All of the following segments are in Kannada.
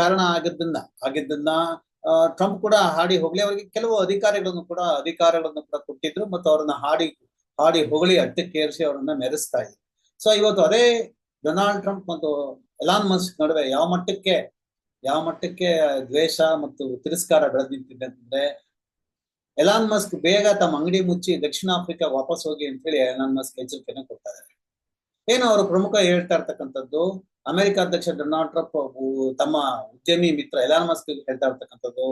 ಕಾರಣ ಆಗಿದ್ದನ್ನ ಆಗಿದ್ದನ್ನ ಟ್ರಂಪ್ ಕೂಡ ಹಾಡಿ ಹೋಗ್ಲಿ, ಅವರಿಗೆ ಕೆಲವು ಅಧಿಕಾರಿಗಳನ್ನು ಕೂಡ, ಅಧಿಕಾರಗಳನ್ನು ಕೂಡ ಕೊಟ್ಟಿದ್ರು ಮತ್ತು ಅವರನ್ನ ಹಾಡಿ ಹಾಡಿ ಹೊಗಳಿ ಅಟ್ಟಕ್ಕೇರಿಸಿ ಅವರನ್ನ ಮೆರೆಸ್ತಾ ಇದ್ರು. ಸೊ ಇವತ್ತು ಅದೇ ಡೊನಾಲ್ಡ್ ಟ್ರಂಪ್ ಮತ್ತು ಎಲಾನ್ ಮಸ್ಕ್ ನಡುವೆ ಯಾವ ಮಟ್ಟಕ್ಕೆ ಯಾವ ಮಟ್ಟಕ್ಕೆ ದ್ವೇಷ ಮತ್ತು ತಿರಸ್ಕಾರ ಬೆಳೆದು ನಿಂತಿದೆ ಅಂತಂದ್ರೆ ಎಲಾನ್ ಮಸ್ಕ್ ಬೇಗ ತಮ್ಮ ಅಂಗಡಿ ಮುಚ್ಚಿ ದಕ್ಷಿಣ ಆಫ್ರಿಕಾ ವಾಪಸ್ ಹೋಗಿ ಅಂತ ಹೇಳಿ ಎಲಾನ್ ಮಸ್ಕ್ ಎಚ್ಚರಿಕೆಯನ್ನು ಕೊಡ್ತಾ ಇದ್ದಾರೆ. ಏನು ಅವರು ಪ್ರಮುಖ ಹೇಳ್ತಾ ಇರ್ತಕ್ಕಂಥದ್ದು ಅಮೆರಿಕ ಅಧ್ಯಕ್ಷ ಡೊನಾಲ್ಡ್ ಟ್ರಂಪ್ ತಮ್ಮ ಉದ್ಯಮಿ ಮಿತ್ರ ಎಲಾನ್ ಮಸ್ಕ್ ಹೇಳ್ತಾ ಇರ್ತಕ್ಕಂಥದ್ದು,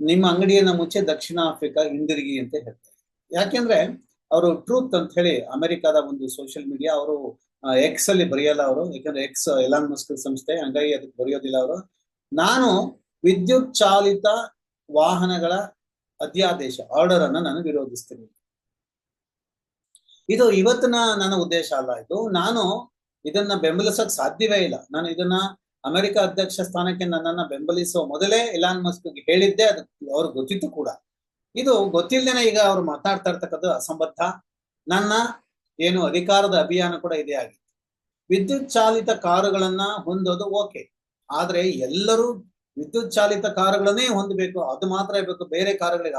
ನಿಮ್ಮ ಅಂಗಡಿಯನ್ನ ಮುಂಚೆ ದಕ್ಷಿಣ ಆಫ್ರಿಕಾ ಹಿಂದಿರುಗಿ ಅಂತ ಹೇಳ್ತಾರೆ. ಯಾಕೆಂದ್ರೆ ಅವರು ಟ್ರೂತ್ ಅಂತ ಹೇಳಿ ಅಮೆರಿಕದ ಒಂದು ಸೋಷಿಯಲ್ ಮೀಡಿಯಾ, ಅವರು ಎಕ್ಸ್ ಅಲ್ಲಿ ಬರೆಯಲ್ಲ ಅವರು. ಯಾಕಂದ್ರೆ ಎಕ್ಸ್ ಎಲಾನ್ ಮಸ್ಕ್ ಸಂಸ್ಥೆ, ಹಂಗಾಗಿ ಅದಕ್ಕೆ ಬರೆಯೋದಿಲ್ಲ ಅವರು. ನಾನು ವಿದ್ಯುತ್ ಚಾಲಿತ ವಾಹನಗಳ ಅಧ್ಯಾದೇಶ ಆರ್ಡರ್ ಅನ್ನ ನಾನು ವಿರೋಧಿಸ್ತೀನಿ. ಇದು ಇವತ್ತಿನ ನನ್ನ ಉದ್ದೇಶ ಅಲ್ಲ. ಇದು ನಾನು ಇದನ್ನ ಬೆಂಬಲಿಸಕ್ ಸಾಧ್ಯವೇ ಇಲ್ಲ. ನಾನು ಇದನ್ನ ಅಮೆರಿಕ ಅಧ್ಯಕ್ಷ ಸ್ಥಾನಕ್ಕೆ ನನ್ನನ್ನ ಬೆಂಬಲಿಸುವ ಮೊದಲೇ ಇಲಾನ್ ಮಸ್ಕ್ ಹೇಳಿದ್ದೆ ಅದು ಅವ್ರಿಗೆ ಗೊತ್ತಿತ್ತು ಕೂಡ. ಇದು ಗೊತ್ತಿಲ್ಲದೇನೆ ಈಗ ಅವ್ರು ಮಾತಾಡ್ತಾ ಇರ್ತಕ್ಕದ್ದು ಅಸಂಬದ್ಧ. ನನ್ನ ಏನು ಅಧಿಕಾರದ ಅಭಿಯಾನ ಕೂಡ ಇದೇ ಆಗಿತ್ತು. ವಿದ್ಯುತ್ ಚಾಲಿತ ಕಾರುಗಳನ್ನ ಹೊಂದೋದು ಓಕೆ. ಆದ್ರೆ ಎಲ್ಲರೂ ವಿದ್ಯುತ್ ಚಾಲಿತ ಕಾರುಗಳನ್ನೇ ಹೊಂದಬೇಕು. ಅದು ಮಾತ್ರ ಇರಬೇಕು. ಬೇರೆ ಕಾರುಗಳಿಗೆ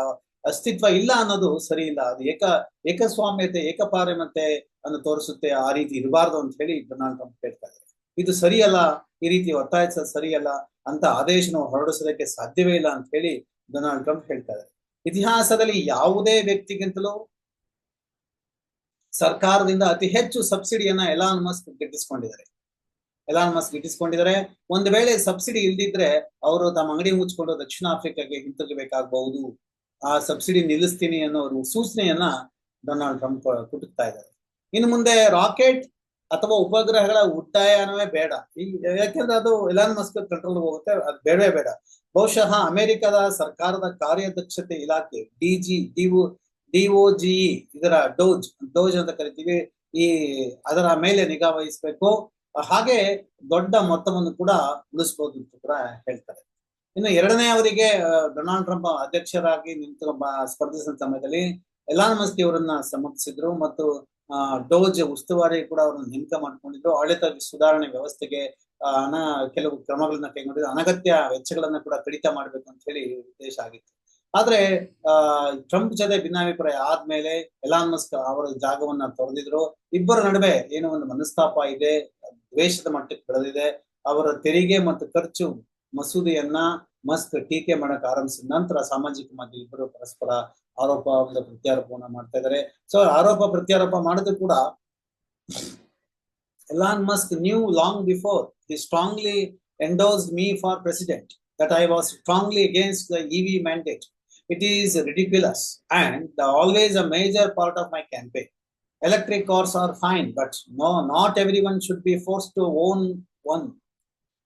ಅಸ್ತಿತ್ವ ಇಲ್ಲ ಅನ್ನೋದು ಸರಿ ಇಲ್ಲ. ಅದು ಏಕ, ಏಕಸ್ವಾಮ್ಯತೆ ಏಕಪಾರಮ್ಯತೆ ಅನ್ನು ತೋರಿಸುತ್ತೆ ಆ ರೀತಿ ಇರಬಾರ್ದು ಅಂತ ಹೇಳಿ ಡೊನಾಲ್ಡ್ ಟ್ರಂಪ್ ಹೇಳ್ತಾ ಇದ್ದಾರೆ. ಇದು ಸರಿಯಲ್ಲ, ಈ ರೀತಿ ಒತ್ತಾಯಿಸೋದು ಸರಿಯಲ್ಲ ಅಂತ ಆದೇಶನ ಹೊರಡಿಸೋದಕ್ಕೆ ಸಾಧ್ಯವೇ ಇಲ್ಲ ಅಂತ ಹೇಳಿ ಡೊನಾಲ್ಡ್ ಟ್ರಂಪ್ ಹೇಳ್ತಾ ಇದ್ದಾರೆ. ಇತಿಹಾಸದಲ್ಲಿ ಯಾವುದೇ ವ್ಯಕ್ತಿಗಿಂತಲೂ ಸರ್ಕಾರದಿಂದ ಅತಿ ಹೆಚ್ಚು ಸಬ್ಸಿಡಿಯನ್ನ ಎಲಾನ್ ಮಸ್ಕ್ ಗಿಟ್ಟಿಸ್ಕೊಂಡಿದ್ದಾರೆ ಎಲಾನ್ ಮಸ್ಕ್ ಗಿಟ್ಟಿಸ್ಕೊಂಡಿದ್ದಾರೆ ಒಂದು ವೇಳೆ ಸಬ್ಸಿಡಿ ಇಲ್ದಿದ್ರೆ ಅವರು ತಮ್ಮ ಅಂಗಡಿ ಮುಚ್ಕೊಂಡು ದಕ್ಷಿಣ ಆಫ್ರಿಕಾಗೆ ಹಿಂತಿರುಗಬೇಕಾಗಬಹುದು. ಆ ಸಬ್ಸಿಡಿ ನಿಲ್ಲಿಸ್ತೀನಿ ಅನ್ನೋ ಸೂಚನೆಯನ್ನ ಡೊನಾಲ್ಡ್ ಟ್ರಂಪ್ ಕುಟುಕ್ತಾ ಇದ್ದಾರೆ. ಇನ್ನು ಮುಂದೆ ರಾಕೆಟ್ ಅಥವಾ ಉಪಗ್ರಹಗಳ ಉಡ್ಡಾಯನವೇ ಬೇಡ. ಈ ಯಾಕೆಂದ್ರೆ ಅದು ಎಲಾನ್ ಮಸ್ಕ್ ಕಂಟ್ರೋಲ್ ಹೋಗುತ್ತೆ, ಅದು ಬೇಡವೇ ಬೇಡ. ಬಹುಶಃ ಅಮೆರಿಕದ ಸರ್ಕಾರದ ಕಾರ್ಯದಕ್ಷತೆ ಇಲಾಖೆ ಡಿಜಿ ಡಿಒ ಡಿಒಜಿಇ ಇದರ ಡೋಜ್ ಡೋಜ್ ಅಂತ ಕರಿತೀವಿ, ಈ ಅದರ ಮೇಲೆ ನಿಗಾ ವಹಿಸ್ಬೇಕು. ಹಾಗೆ ದೊಡ್ಡ ಮೊತ್ತವನ್ನು ಕೂಡ ಉಳಿಸ್ಬೋದು ಅಂತ ಕೂಡ ಹೇಳ್ತಾರೆ. ಇನ್ನು ಎರಡನೇ ಅವರಿಗೆ ಡೊನಾಲ್ಡ್ ಟ್ರಂಪ್ ಅಧ್ಯಕ್ಷರಾಗಿ ನಿಂತು ಸ್ಪರ್ಧಿಸಿದ ಸಮಯದಲ್ಲಿ ಎಲಾನ್ ಮಸ್ತಿ ಅವರನ್ನ ಸಮರ್ಥಿಸಿದ್ರು ಮತ್ತು ಡೋಜ್ ಉಸ್ತುವಾರಿ ಕೂಡ ಅವರನ್ನು ನೇಮಕ ಮಾಡ್ಕೊಂಡಿದ್ರು. ಆಡಳಿತ ಸುಧಾರಣೆ ವ್ಯವಸ್ಥೆಗೆ ಹಣ ಕೆಲವು ಕ್ರಮಗಳನ್ನ ಕೈಗೊಂಡಿದ್ರು. ಅನಗತ್ಯ ವೆಚ್ಚಗಳನ್ನ ಕೂಡ ಕಡಿತ ಮಾಡ್ಬೇಕು ಅಂತ ಹೇಳಿ ಉದ್ದೇಶ ಆಗಿತ್ತು. ಆದ್ರೆ ಟ್ರಂಪ್ ಜೊತೆ ಭಿನ್ನಾಭಿಪ್ರಾಯ ಆದ್ಮೇಲೆ ಎಲಾನ್ ಮಸ್ಕ್ ಅವರ ಜಾಗವನ್ನ ತೊರೆದಿದ್ರು. ಇಬ್ಬರ ನಡುವೆ ಏನೋ ಒಂದು ಮನಸ್ತಾಪ ಇದೆ, ದ್ವೇಷದ ಮಟ್ಟಕ್ಕೆ ಬೆಳೆದಿದೆ. ಅವರ ತೆರಿಗೆ ಮತ್ತು ಖರ್ಚು ಮಸೂದೆಯನ್ನ ಮಸ್ಕ್ ಟೀಕೆ ಮಾಡಕ್ ಆರಂಭಿಸಿದ ನಂತರ ಸಾಮಾಜಿಕ ಮಾಧ್ಯಮ ಇಬ್ಬರು ಪರಸ್ಪರ ಆರೋಪ ಪ್ರತ್ಯಾರೋಪವನ್ನ ಮಾಡ್ತಾ ಇದಾರೆ. ಸೊ ಆರೋಪ ಪ್ರತ್ಯಾರೋಪ ಮಾಡಿದ್ರು ಕೂಡ Elon Musk knew long before the strongly endorsed me for president that I was strongly against the EV mandate it is ridiculous and the always a major part of my campaign electric cars are fine but no not everyone should be force to own one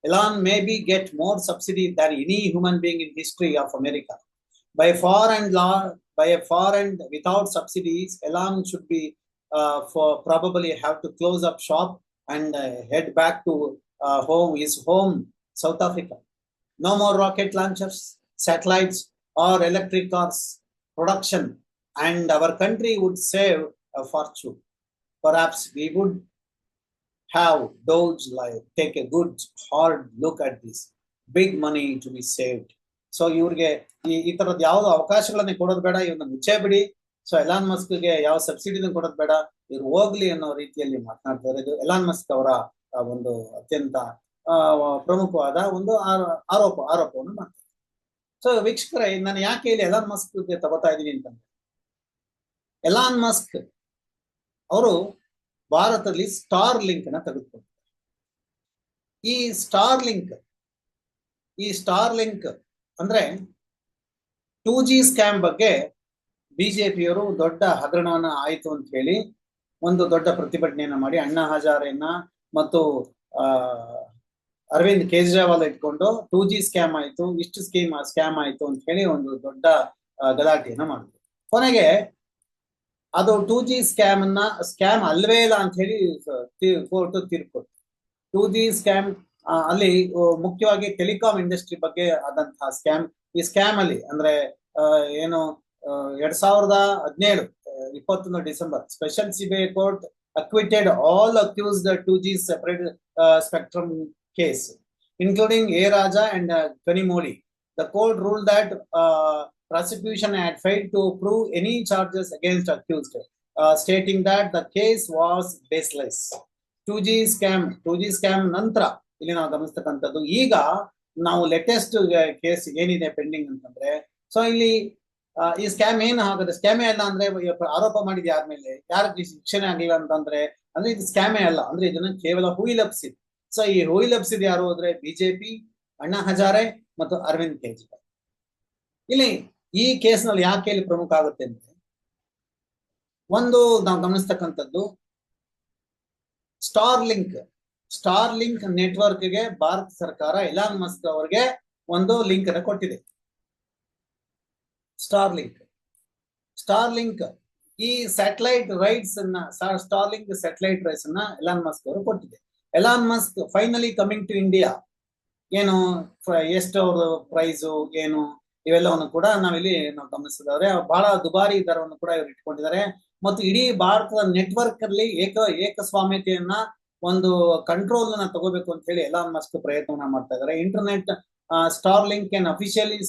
Elon maybe get more subsidy than any human being in history of America. By far and large, by a far and without subsidies, Elon should be uh, for probably have to close up shop and uh, head back to uh, home, his home, South Africa. No more rocket launchers, satellites, or electric cars production, and our country would save a fortune. Perhaps we would have those, like, take a good, hard look at this. Big money to be saved. So ಇವ್ರಿಗೆ ಈ ಈ ತರದ್ ಯಾವ್ದು ಅವಕಾಶಗಳನ್ನ ಕೊಡೋದು ಬೇಡ ಇವ್ರನ್ನ ಮುಚ್ಚೇ ಬಿಡಿ. ಸೊ ಎಲಾನ್ ಮಸ್ಕ್ಗೆ ಯಾವ ಸಬ್ಸಿಡಿನ ಕೊಡೋದು ಬೇಡ. ಇವ್ರು ಹೋಗ್ಲಿ ಅನ್ನೋ ರೀತಿಯಲ್ಲಿ ಮಾತನಾಡ್ತಾರೆ ಇದು ಎಲಾನ್ ಮಸ್ಕ್ ಅವರ ಒಂದು ಅತ್ಯಂತ ಪ್ರಮುಖವಾದ ಒಂದು ಆರೋ- ಆರೋಪ, ಆರೋಪವನ್ನು ಮಾಡ್ತಾರೆ ಸೊ ವೀಕ್ಷಕರೇ, ನಾನು ಯಾಕೆ ಇಲ್ಲಿ ಎಲಾನ್ ಮಸ್ಕ್ ತಗೋತಾ ಇದ್ದೀನಿ ಅಂತಂದ್ರೆ ಎಲಾನ್ ಮಸ್ಕ್ ಅವರು ಭಾರತದಲ್ಲಿ ಸ್ಟಾರ್ ಲಿಂಕ್ನ ತೆಗೆದುಕೊಂಡು ಈ ಸ್ಟಾರ್ ಲಿಂಕ್, ಈ ಸ್ಟಾರ್ ಲಿಂಕ್ ಅಂದ್ರೆ ಟೂ ಜಿ ಸ್ಕ್ಯಾಮ್ ಬಗ್ಗೆ ಬಿಜೆಪಿಯವರು ದೊಡ್ಡ ಹಗರಣನ ಆಯಿತು ಅಂತ ಹೇಳಿ ಒಂದು ದೊಡ್ಡ ಪ್ರತಿಭಟನೆಯನ್ನ ಮಾಡಿ ಅಣ್ಣಾ ಹಜಾರೆಯನ್ನ ಮತ್ತು ಅರವಿಂದ್ ಕೇಜ್ರಿವಾಲ್ ಇಟ್ಕೊಂಡು ಟೂ ಜಿ ಸ್ಕ್ಯಾಮ್ ಆಯ್ತು, ಇಷ್ಟು ಸ್ಕೀಮ್, ಸ್ಕ್ಯಾಮ್ ಆಯ್ತು ಅಂತ ಹೇಳಿ ಒಂದು ದೊಡ್ಡ ಗಲಾಟೆಯನ್ನ ಮಾಡಿದ್ರು. ಕೊನೆಗೆ ಅದು ಟೂ ಜಿ ಸ್ಕ್ಯಾಮ್ ಅನ್ನ ಸ್ಕ್ಯಾಮ್ ಅಲ್ವೇ ಇಲ್ಲ ಅಂತ ಹೇಳಿ ಕೋರ್ಟ್ ತೀರ್ಪು. ಟೂ ಜಿ ಸ್ಕ್ಯಾಮ್ ಅಲ್ಲಿ ಮುಖ್ಯವಾಗಿ ಟೆಲಿಕಾಂ ಇಂಡಸ್ಟ್ರಿ ಬಗ್ಗೆ ಆದಂತಹ ಸ್ಕ್ಯಾಮ್ ಈ ಸ್ಕ್ಯಾಮ್ ಅಲ್ಲಿ ಅಂದ್ರೆ ಏನು ಎರಡ್ ಸಾವಿರದ ಹದಿನೇಳು ಇಪ್ಪತ್ತೊಂದು December special CBI court acquitted all accused 2G separate separate spectrum case, including A Raja and uh, the court rule that prosecution had failed to prove any charges against accused, uh, stating that the case was baseless. 2G scam, 2G scam ನಂತರ ಇಲ್ಲಿ ನಾವು ಗಮನಿಸ್ತಕ್ಕಂಥದ್ದು. ಈಗ ನಾವು ಲೇಟೆಸ್ಟ್ ಕೇಸ್ ಏನಿದೆ ಪೆಂಡಿಂಗ್ ಅಂತಂದ್ರೆ ಸೊ ಇಲ್ಲಿ ಈ ಸ್ಕ್ಯಾಮ್ ಏನು ಆಗುತ್ತೆ ಸ್ಕ್ಯಾಮೇ ಅಲ್ಲ ಅಂದ್ರೆ ಆರೋಪ ಮಾಡಿದ ಯಾರ್ಮೇಲೆ ಯಾರು ಶಿಕ್ಷಣ ಆಗಿಲ್ಲ ಅಂತಂದ್ರೆ ಅಂದ್ರೆ ಇದು ಸ್ಕ್ಯಾಮೇ ಅಲ್ಲ ಅಂದ್ರೆ ಇದನ್ನ ಕೇವಲ ಹುಯಿಲಪ್ಸಿದೆ ಸೊ ಈ ಹುಯಿಲಪ್ಸಿದ್ ಯಾರು ಅಂದ್ರೆ ಬಿಜೆಪಿ ಅಣ್ಣಾ ಹಜಾರೆ ಮತ್ತು ಅರವಿಂದ್ ಕೇಜ್ರಿವಾಲ್. ಇಲ್ಲಿ ಈ ಕೇಸ್ನಲ್ಲಿ ಯಾಕೆ ಇಲ್ಲಿ ಪ್ರಮುಖ ಆಗುತ್ತೆ ಅಂದ್ರೆ, ಒಂದು ನಾವು ಗಮನಿಸ್ತಕ್ಕಂಥದ್ದು ಸ್ಟಾರ್ ಲಿಂಕ್ ಸ್ಟಾರ್ ಲಿಂಕ್ ನೆಟ್ವರ್ಕ್ಗೆ ಭಾರತ ಸರ್ಕಾರ ಎಲಾನ್ ಮಸ್ಕ್ ಅವರಿಗೆ ಒಂದು ಲಿಂಕ್ ಅನ್ನು ಕೊಟ್ಟಿದೆ. ಸ್ಟಾರ್ ಲಿಂಕ್ ಸ್ಟಾರ್ ಲಿಂಕ್ ಈ ಸ್ಯಾಟಲೈಟ್ ರೈಟ್ಸ್ ಅನ್ನ ಸ್ಟಾರ್ ಲಿಂಕ್ ಸ್ಯಾಟಲೈಟ್ ರೈಟ್ಸ್ ಅನ್ನ ಎಲಾನ್ ಮಸ್ಕ್ ಅವರು ಕೊಟ್ಟಿದೆ. Elon Musk finally coming to India ಏನು ಎಷ್ಟು ಅವ್ರ ಪ್ರೈಸು ಏನು ಇವೆಲ್ಲವನ್ನು ಕೂಡ ನಾವಿಲ್ಲಿ ನಾವು ಗಮನಿಸಿದವ್ರೆ ಬಹಳ ದುಬಾರಿ ದರವನ್ನು ಕೂಡ ಇವರು ಇಟ್ಕೊಂಡಿದ್ದಾರೆ. ಮತ್ತು ಇಡೀ ಭಾರತದ ನೆಟ್ವರ್ಕ್ ಅಲ್ಲಿ ಏಕ, ಏಕಸ್ವಾಮ್ಯತೆಯನ್ನ ಒಂದು ಕಂಟ್ರೋಲ್ನ ತಗೋಬೇಕು ಅಂತ ಹೇಳಿ ಎಲ್ಲ ಮಸ್ಕ್ ಪ್ರಯತ್ನವನ್ನ ಮಾಡ್ತಾ ಇದ್ದಾರೆ. Internet Starlink can officially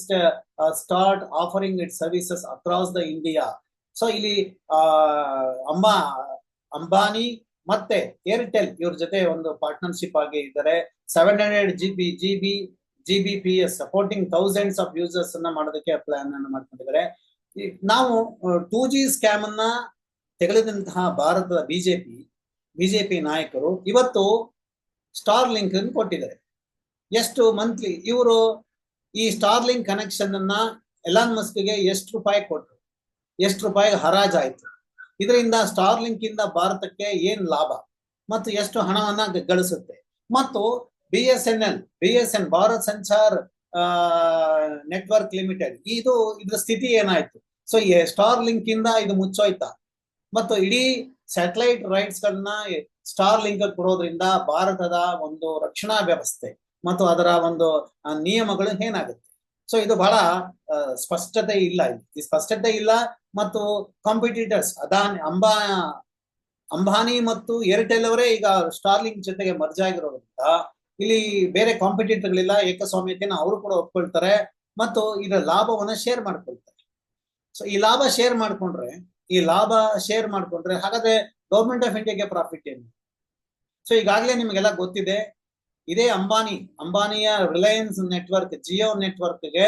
start offering it services across the India so ಇಲ್ಲಿ ಅಂಬಾ, ಅಂಬಾನಿ ಮತ್ತೆ ಏರ್ಟೆಲ್ ಇವ್ರ ಜೊತೆ ಒಂದು ಪಾರ್ಟ್ನರ್ಶಿಪ್ ಆಗಿ ಇದ್ದಾರೆ. Seven hundred G B G B G B P S supporting thousands of users ಅನ್ನ ಮಾಡೋದಕ್ಕೆ ಪ್ಲಾನ್ ಅನ್ನು ಮಾಡ್ಕೊಂಡಿದ್ದಾರೆ. ನಾವು ಟೂ ಜಿ ಸ್ಕ್ಯಾಮ್ ಅನ್ನ ತೆಗೆದಂತಹ ಭಾರತದ ಬಿಜೆಪಿ ಬಿಜೆಪಿ ನಾಯಕರು ಇವತ್ತು ಸ್ಟಾರ್ ಲಿಂಕ್ ಅನ್ನು ಕೊಟ್ಟಿದ್ದಾರೆ. ಎಷ್ಟು ಮಂತ್ಲಿ ಇವರು ಈ ಸ್ಟಾರ್ ಲಿಂಕ್ ಕನೆಕ್ಷನ್ ಅನ್ನ ಎಲಾನ್ ಮಸ್ಕ್ಗೆ ಎಷ್ಟು ರೂಪಾಯಿ ಕೊಟ್ಟರು ಎಷ್ಟು ರೂಪಾಯಿ ಹರಾಜಾಯ್ತು? ಇದರಿಂದ ಸ್ಟಾರ್ ಲಿಂಕ್ ಇಂದ ಭಾರತಕ್ಕೆ ಏನ್ ಲಾಭ? ಮತ್ತು ಎಷ್ಟು ಹಣವನ್ನ ಗಳಿಸುತ್ತೆ? ಮತ್ತು B S N L B N Bharat Sanchar network limited ಇದು ಇದ್ರ ಸ್ಥಿತಿ ಏನಾಯ್ತು? ಸೊ ಸ್ಟಾರ್ ಲಿಂಕ್ ಇಂದ ಇದು ಮುಚ್ಚೋಯ್ತಾ? ಮತ್ತು ಇಡೀ ಸ್ಯಾಟಲೈಟ್ ರೈಟ್ಸ್ ಗಳನ್ನ ಸ್ಟಾರ್ ಲಿಂಕ್ ಕೊಡೋದ್ರಿಂದ ಭಾರತದ ಒಂದು ರಕ್ಷಣಾ ವ್ಯವಸ್ಥೆ ಮತ್ತು ಅದರ ಒಂದು ನಿಯಮಗಳು ಏನಾಗುತ್ತೆ? ಸೊ ಇದು ಬಹಳ ಸ್ಪಷ್ಟತೆ ಇಲ್ಲ ಇಲ್ಲಿ. ಈ ಸ್ಪಷ್ಟತೆ ಇಲ್ಲ ಮತ್ತು ಕಾಂಪಿಟೇಟರ್ಸ್ ಅದಾನಿ, ಅಂಬಾ, ಅಂಬಾನಿ ಮತ್ತು ಏರ್ಟೆಲ್ ಅವರೇ ಈಗ ಸ್ಟಾರ್ಲಿಂಕ್ ಜೊತೆಗೆ ಮರ್ಜ್ ಆಗಿರೋದ್ರಿಂದ ಇಲ್ಲಿ ಬೇರೆ ಕಾಂಪಿಟೇಟರ್ಗಳಿಲ್ಲ ಏಕಸ್ವಾಮ್ಯತೆನ ಅವರು ಕೂಡ ಒಪ್ಕೊಳ್ತಾರೆ ಮತ್ತು ಇದರ ಲಾಭವನ್ನ ಶೇರ್ ಮಾಡ್ಕೊಳ್ತಾರೆ. ಸೊ ಈ ಲಾಭ ಶೇರ್ ಮಾಡ್ಕೊಂಡ್ರೆ, ಈ ಲಾಭ ಶೇರ್ ಮಾಡ್ಕೊಂಡ್ರೆ ಹಾಗಾದ್ರೆ ಗೌರ್ಮೆಂಟ್ ಆಫ್ ಇಂಡಿಯಾಗೆ ಪ್ರಾಫಿಟ್ ಏನು? ಸೊ ಈಗಾಗಲೇ ನಿಮಗೆಲ್ಲ ಗೊತ್ತಿದೆ, ಇದೇ ಅಂಬಾನಿ, ಅಂಬಾನಿಯ ರಿಲಯನ್ಸ್ ನೆಟ್ವರ್ಕ್ ಜಿಯೋ ನೆಟ್ವರ್ಕ್ಗೆ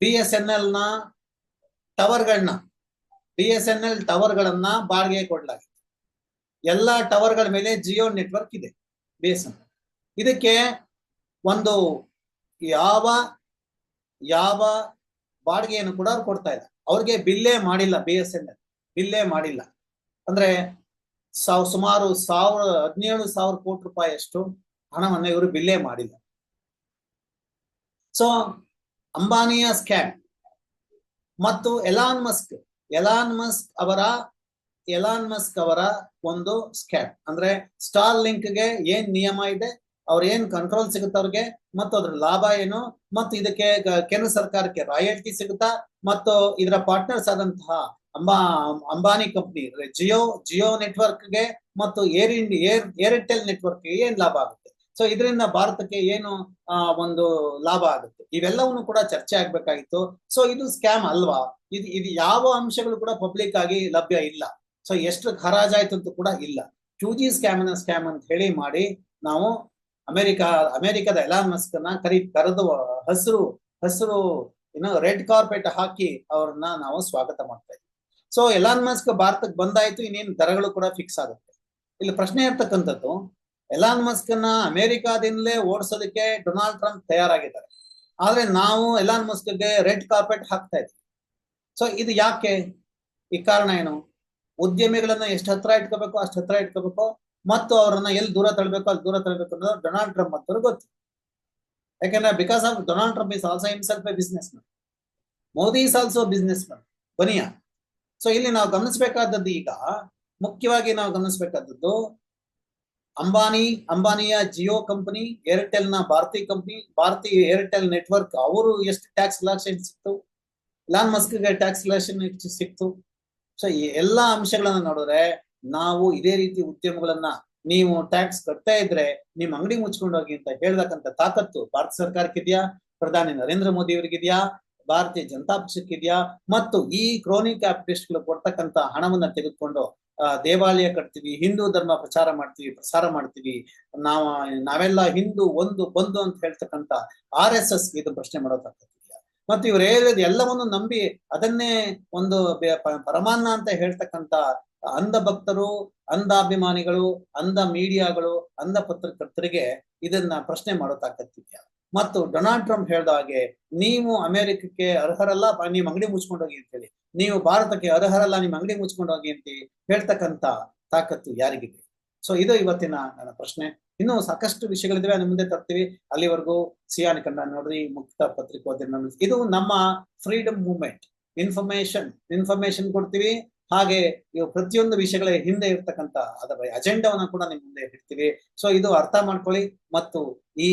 ಬಿ ಎಸ್ ಎನ್ ಎಲ್ನ ಟವರ್ಗಳನ್ನ ಬಿ ಎಸ್ ಎನ್ ಎಲ್ ಟವರ್ಗಳನ್ನ ಬಾಡಿಗೆ ಕೊಡಲಾಗಿದೆ. ಎಲ್ಲ ಟವರ್ಗಳ ಮೇಲೆ ಜಿಯೋ ನೆಟ್ವರ್ಕ್ ಇದೆ. ಬಿ ಎಸ್ ಇದಕ್ಕೆ ಒಂದು ಯಾವ ಯಾವ ಬಾಡಿಗೆಯನ್ನು ಕೂಡ ಅವ್ರು ಕೊಡ್ತಾ ಇಲ್ಲ. ಅವ್ರಿಗೆ ಬಿಲ್ಲೇ ಮಾಡಿಲ್ಲ ಬಿ ಎಸ್ ಎನ್ ಎಲ್ ಬಿಲ್ಲೇ ಮಾಡಿಲ್ಲ. ಅಂದ್ರೆ ಸಾವ್, ಸುಮಾರು ಸಾವಿರ, ಹದಿನೇಳು ಸಾವಿರ ಕೋಟಿ ರೂಪಾಯಿಯಷ್ಟು ಹಣವನ್ನ ಇವರು ಬಿಲ್ಲೇ ಮಾಡಿಲ್ಲ. ಸೊ ಅಂಬಾನಿಯ ಸ್ಕ್ಯಾಮ್ ಮತ್ತು ಎಲಾನ್ ಮಸ್ಕ್ ಎಲಾನ್ ಮಸ್ಕ್ ಅವರ ಎಲಾನ್ ಮಸ್ಕ್ ಅವರ ಒಂದು ಸ್ಕ್ಯಾಮ್ ಅಂದ್ರೆ ಸ್ಟಾರ್ ಲಿಂಕ್ಗೆ ಏನ್ ನಿಯಮ ಇದೆ, ಅವ್ರ ಏನ್ ಕಂಟ್ರೋಲ್ ಸಿಗುತ್ತೆ ಅವ್ರಿಗೆ, ಮತ್ತು ಅದ್ರ ಲಾಭ ಏನು, ಮತ್ತು ಇದಕ್ಕೆ ಗ- ಕೇಂದ್ರ ಸರ್ಕಾರಕ್ಕೆ ರಾಯಲ್ಟಿ ಸಿಗುತ್ತಾ, ಮತ್ತು ಇದರ ಪಾರ್ಟ್ನರ್ಸ್ ಆದಂತಹ ಅಂಬಾ, ಅಂಬಾನಿ ಕಂಪ್ನಿ ಜಿಯೋ ಜಿಯೋ ನೆಟ್ವರ್ಕ್ಗೆ, ಮತ್ತು ಏರ್ ಇಂಡಿ ಏರ್ ಏರ್ಟೆಲ್ ನೆಟ್ವರ್ಕ್ಗೆ ಏನ್ ಲಾಭ ಆಗುತ್ತೆ. ಸೊ ಇದರಿಂದ ಭಾರತಕ್ಕೆ ಏನು ಒಂದು ಲಾಭ ಆಗುತ್ತೆ. ಇವೆಲ್ಲವನ್ನು ಕೂಡ ಚರ್ಚೆ ಆಗ್ಬೇಕಾಗಿತ್ತು. ಸೊ ಇದು ಸ್ಕ್ಯಾಮ್ ಅಲ್ವಾ? ಇದು ಇದು ಯಾವ ಅಂಶಗಳು ಕೂಡ ಪಬ್ಲಿಕ್ ಆಗಿ ಲಭ್ಯ ಇಲ್ಲ. ಸೊ ಎಷ್ಟು ಹರಾಜಾಯ್ತು ಅಂತ ಕೂಡ ಇಲ್ಲ. ಟೂ ಜಿ ಸ್ಕ್ಯಾಮ್ ಸ್ಕ್ಯಾಮ್ ಅಂತ ಹೇಳಿ ಮಾಡಿ ನಾವು ಅಮೆರಿಕ, ಅಮೆರಿಕದ ಎಲಾನ್ ಮಸ್ಕ್ನ ಕರಿ, ಕರೆದು ಹಸಿರು ಹಸಿರು, ಏನು ರೆಡ್ ಕಾರ್ಪೆಟ್ ಹಾಕಿ ಅವ್ರನ್ನ ನಾವು ಸ್ವಾಗತ ಮಾಡ್ತಾ ಇದ್ವಿ. ಸೊ ಎಲಾನ್ ಮಸ್ಕ್ ಭಾರತಕ್ಕೆ ಬಂದಾಯ್ತು, ಇನ್ನೇನು ದರಗಳು ಕೂಡ ಫಿಕ್ಸ್ ಆಗುತ್ತೆ. ಇಲ್ಲಿ ಪ್ರಶ್ನೆ ಇರ್ತಕ್ಕಂಥದ್ದು ಎಲಾನ್ ಮಸ್ಕ್ನ ಅಮೆರಿಕಾದಿಂದಲೇ ಓಡಿಸೋದಕ್ಕೆ ಡೊನಾಲ್ಡ್ ಟ್ರಂಪ್ ತಯಾರಾಗಿದ್ದಾರೆ. ಆದ್ರೆ ನಾವು ಎಲಾನ್ ಮಸ್ಕ್ಗೆ ರೆಡ್ ಕಾರ್ಪೆಟ್ ಹಾಕ್ತಾ ಇದ್ವಿ. ಸೊ ಇದು ಯಾಕೆ? ಈ ಕಾರಣ ಏನು? ಉದ್ಯಮಿಗಳನ್ನ ಎಷ್ಟು ಹತ್ರ ಇಟ್ಕೋಬೇಕು ಅಷ್ಟು ಹತ್ರ ಇಟ್ಕೋಬೇಕು. ಮತ್ತು ಅವರನ್ನ ಎಲ್ಲಿ ದೂರ ತಳ್ಬೇಕು, ಅಲ್ಲಿ ದೂರ ತಳ್ಬೇಕು ಅನ್ನೋದು ಡೊನಾಲ್ಡ್ ಟ್ರಂಪ್ ಅಂತ ಗೊತ್ತು. ಯಾಕಂದ್ರೆ because of Donald Trump is also himself a businessman Modi is also businessman Baniya so ಇಲ್ಲಿ ನಾವು ಗಮನಿಸಬೇಕಾದದ್ದು ಈಗ, ಮುಖ್ಯವಾಗಿ ನಾವು ಗಮನಿಸಬೇಕಾದದ್ದು ಅಂಬಾನಿ, ಅಂಬಾನಿಯ Jio company ಏರ್ಟೆಲ್ನ Bharti company, Bharti Airtel network, ಅವರು ಎಷ್ಟು ಟ್ಯಾಕ್ಸ್ ಲಾಕ್ಷನ್ ಸಿಕ್ತು? ಲಾನ್ ಮಸ್ಕ್ಗೆ ಟ್ಯಾಕ್ಸ್ ಲಾಕ್ಷನ್ ಸಿಕ್ತು? ಸೊ ಈ ಎಲ್ಲಾ ಅಂಶಗಳನ್ನ ನೋಡಿದ್ರೆ ನಾವು ಇದೇ ರೀತಿ ಉದ್ಯಮಗಳನ್ನ ನೀವು ಟ್ಯಾಕ್ಸ್ ಕಟ್ತಾ ಇದ್ರೆ ನಿಮ್ ಅಂಗಡಿ ಮುಚ್ಕೊಂಡು ಹೋಗಿ ಅಂತ ಹೇಳ್ದಕ್ಕಂತ ತಾಕತ್ತು ಭಾರತ ಸರ್ಕಾರಕ್ಕಿದ್ಯಾ ಪ್ರಧಾನಿ ನರೇಂದ್ರ ಮೋದಿ ಅವರಿಗಿದ್ಯಾ ಭಾರತೀಯ ಜನತಾ ಪಕ್ಷಕ್ಕಿದ್ಯಾ ಮತ್ತು ಈ ಕ್ರೋನಿ ಕ್ಯಾಪಿಟಲಿಸ್ಟ್ಗಳು ಕೊಡ್ತಕ್ಕಂತ ಹಣವನ್ನ ತೆಗೆದುಕೊಂಡು ದೇವಾಲಯ ಕಟ್ತೀವಿ, ಹಿಂದೂ ಧರ್ಮ ಪ್ರಚಾರ ಮಾಡ್ತೀವಿ, ಪ್ರಸಾರ ಮಾಡ್ತೀವಿ, ನಾವ್, ನಾವೆಲ್ಲ ಹಿಂದೂ ಒಂದು ಬಂಧು ಅಂತ ಹೇಳ್ತಕ್ಕಂತ ಆರ್ ಎಸ್ ಎಸ್ ಇದು ಪ್ರಶ್ನೆ ಮಾಡೋದಾಗ್ತಿದ್ಯಾ ಮತ್ತು ಇವ್ರು ಹೇಳಿದ ಎಲ್ಲವನ್ನು ನಂಬಿ ಅದನ್ನೇ ಒಂದು ಪರಮಾನ್ನ ಅಂತ ಹೇಳ್ತಕ್ಕಂತ ಅಂಧ ಭಕ್ತರು ಅಂಧಾಭಿಮಾನಿಗಳು ಅಂಧ ಮೀಡಿಯಾಗಳು, ಅಂಧ ಪತ್ರಕರ್ತರಿಗೆ ಇದನ್ನ ಪ್ರಶ್ನೆ ಮಾಡೋದಾಗತ್ತಿದ್ಯಾ ಮತ್ತು ಡೊನಾಲ್ಡ್ ಟ್ರಂಪ್ ಹೇಳ್ದ ಹಾಗೆ, ನೀವು ಅಮೆರಿಕಕ್ಕೆ ಅರ್ಹರಲ್ಲ ನೀವು ಅಂಗಡಿ ಮುಚ್ಕೊಂಡು ಹೋಗಿ ಅಂತೇಳಿ ನೀವು ಭಾರತಕ್ಕೆ ಅರ್ಹರಲ್ಲ ನಿಮ್ಮ ಅಂಗಡಿ ಮುಚ್ಕೊಂಡು ಹೋಗಿ ಅಂತ ಹೇಳ್ತಕ್ಕಂತ ತಾಕತ್ತು ಯಾರಿಗಿದೆ? ಸೊ ಇದು ಇವತ್ತಿನ ನನ್ನ ಪ್ರಶ್ನೆ. ಇನ್ನು ಸಾಕಷ್ಟು ವಿಷಯಗಳಿದಾವೆ ಅದ್ರ ಮುಂದೆ ತರ್ತೀವಿ. ಅಲ್ಲಿವರೆಗೂ ಸಿಯಾನ್ ಕನ್ನಡ ನೋಡ್ರಿ, ಮುಕ್ತ ಪತ್ರಿಕೋದ್ಯಮ ಇದು ನಮ್ಮ ಫ್ರೀಡಮ್ ಮೂವ್ಮೆಂಟ್ ಇನ್ಫಾರ್ಮೇಶನ್ ಇನ್ಫಾರ್ಮೇಶನ್ ಕೊಡ್ತೀವಿ. ಹಾಗೆ ಇವು ಪ್ರತಿಯೊಂದು ವಿಷಯಗಳ ಹಿಂದೆ ಇರ್ತಕ್ಕಂತ ಅದರ ಅಜೆಂಡಾವನ್ನ ಕೂಡ ನಿಮ್ ಮುಂದೆ ಇಡ್ತೀವಿ. ಸೊ ಇದು ಅರ್ಥ ಮಾಡ್ಕೊಳ್ಳಿ. ಮತ್ತು ಈ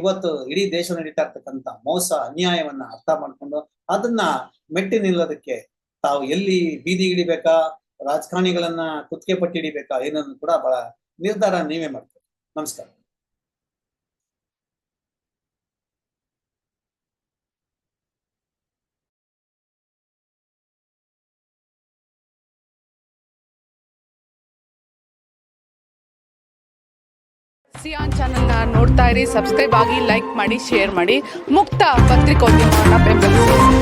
ಇವತ್ತು ಇಡೀ ದೇಶ ನಡೀತಾ ಇರ್ತಕ್ಕಂತ ಮೋಸ, ಅನ್ಯಾಯವನ್ನ ಅರ್ಥ ಮಾಡ್ಕೊಂಡು ಅದನ್ನ ಮೆಟ್ಟಿ ನಿಲ್ಲೋದಕ್ಕೆ ತಾವು ಎಲ್ಲಿ ಬೀದಿ ಹಿಡಿಬೇಕಾ? ರಾಜಕಾರಣಿಗಳನ್ನ ಕುತ್ತಿಗೆ ಪಟ್ಟಿ ಹಿಡಿಬೇಕಾ ಏನನ್ನು ಕೂಡ ಬಹಳ ನಿರ್ಧಾರ ನೀವೇ ಮಾಡ್ತೀವಿ ನಮಸ್ಕಾರ. ಸಿಯಾನ್ ಚಾನಲ್ನ ನೋಡ್ತಾ ಇರಿ, ಸಬ್ಸ್ಕ್ರೈಬ್ ಆಗಿ ಲೈಕ್ ಮಾಡಿ, ಶೇರ್ ಮಾಡಿ. ಮುಕ್ತ ಪತ್ರಿಕೋದ್ಯಮವನ್ನು ಬೆಂಬಲಿಸಿ.